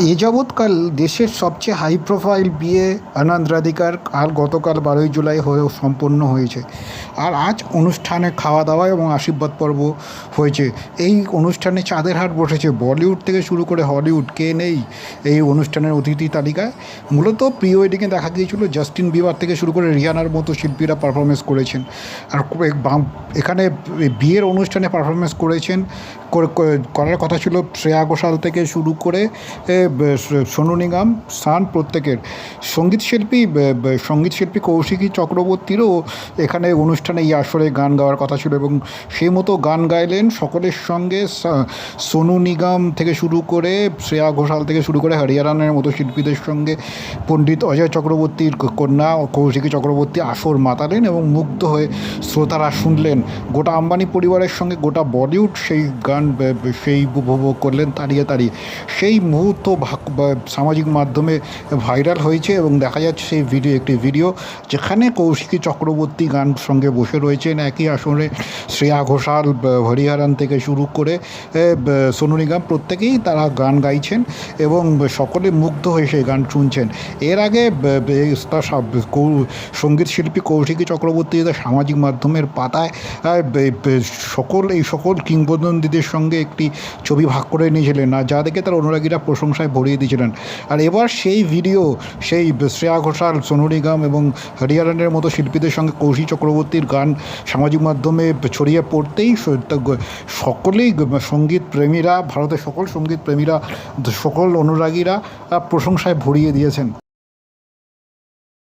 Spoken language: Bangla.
এ যাবৎকাল দেশের সবচেয়ে হাই প্রোফাইল বিয়ে আনন্দ রাধিকার আর গতকাল বারোই জুলাই হয়েও সম্পন্ন হয়েছে। আর আজ অনুষ্ঠানে খাওয়া দাওয়া এবং আশীর্বাদ পর্ব হয়েছে। এই অনুষ্ঠানে চাঁদের হাট বসেছে। বলিউড থেকে শুরু করে হলিউড, কে নেই এই অনুষ্ঠানের অতিথি তালিকায়। মূলত প্রি ওয়েডিংয়ে দেখা গিয়েছিল জাস্টিন বিবার থেকে শুরু করে রিয়ানার মতো শিল্পীরা পারফরমেন্স করেছেন। আর এখানে বিয়ের অনুষ্ঠানে পারফরমেন্স করেছেন, করে- করে- করার কথা ছিল শ্রেয়া ঘোষাল থেকে শুরু করে সোনু নিগম, সান প্রত্যেকের। সংগীত শিল্পী, ব- ব- সংগীত শিল্পী কৌশিকী চক্রবর্তীরও এখানে অনুষ্ঠানে এই আসরে গান গাওয়ার কথা ছিল এবং সেই মতো গান গাইলেন সকলের সঙ্গে সোনু নিগম থেকে শুরু করে শ্রেয়া ঘোষাল থেকে শুরু করে হরিয়ারানের মতো শিল্পীদের সঙ্গে পণ্ডিত অজয় চক্রবর্তীর কন্যা কৌশিকী চক্রবর্তী আসর মাতালেন এবং মুগ্ধ হয়ে শ্রোতারা শুনলেন। গোটা আম্বানি পরিবারের সঙ্গে গোটা বলিউড সেই গান সেই উপভোগ করলেন তাড়িয়ে তাড়িয়ে। সেই মুহূর্ত সামাজিক মাধ্যমে ভাইরাল হয়েছে এবং দেখা যাচ্ছে সেই ভিডিও, একটি ভিডিও যেখানে কৌশিকী চক্রবর্তী গান সঙ্গে বসে রয়েছেন একই আসনে শ্রেয়া ঘোষাল হরিহারান থেকে শুরু করে সোনু নিগম, প্রত্যেকেই তারা গান গাইছেন এবং সকলে মুগ্ধ হয়ে সেই গান শুনছেন। এর আগে তার সংগীত শিল্পী কৌশিকী চক্রবর্তী সামাজিক মাধ্যমের পাতায় সকল, এই সকল কিংবদন্তীদের সঙ্গে একটি ছবি ভাগ করে নিয়েছিলেন আর যা দেখে তার অনুরাগীরা প্রশংসায় ভরিয়ে দিয়েছিলেন। আর এবার সেই ভিডিও, সেই শ্রেয়া ঘোষাল, সোনু নিগম এবং হরিয়ারানের মতো শিল্পীদের সঙ্গে কৌশিক চক্রবর্তীর গান সামাজিক মাধ্যমে ছড়িয়ে পড়তেই সকলেই সংগীত প্রেমীরা, ভারতের সকল সংগীত প্রেমীরা, সকল অনুরাগীরা প্রশংসায় ভরিয়ে দিয়েছেন।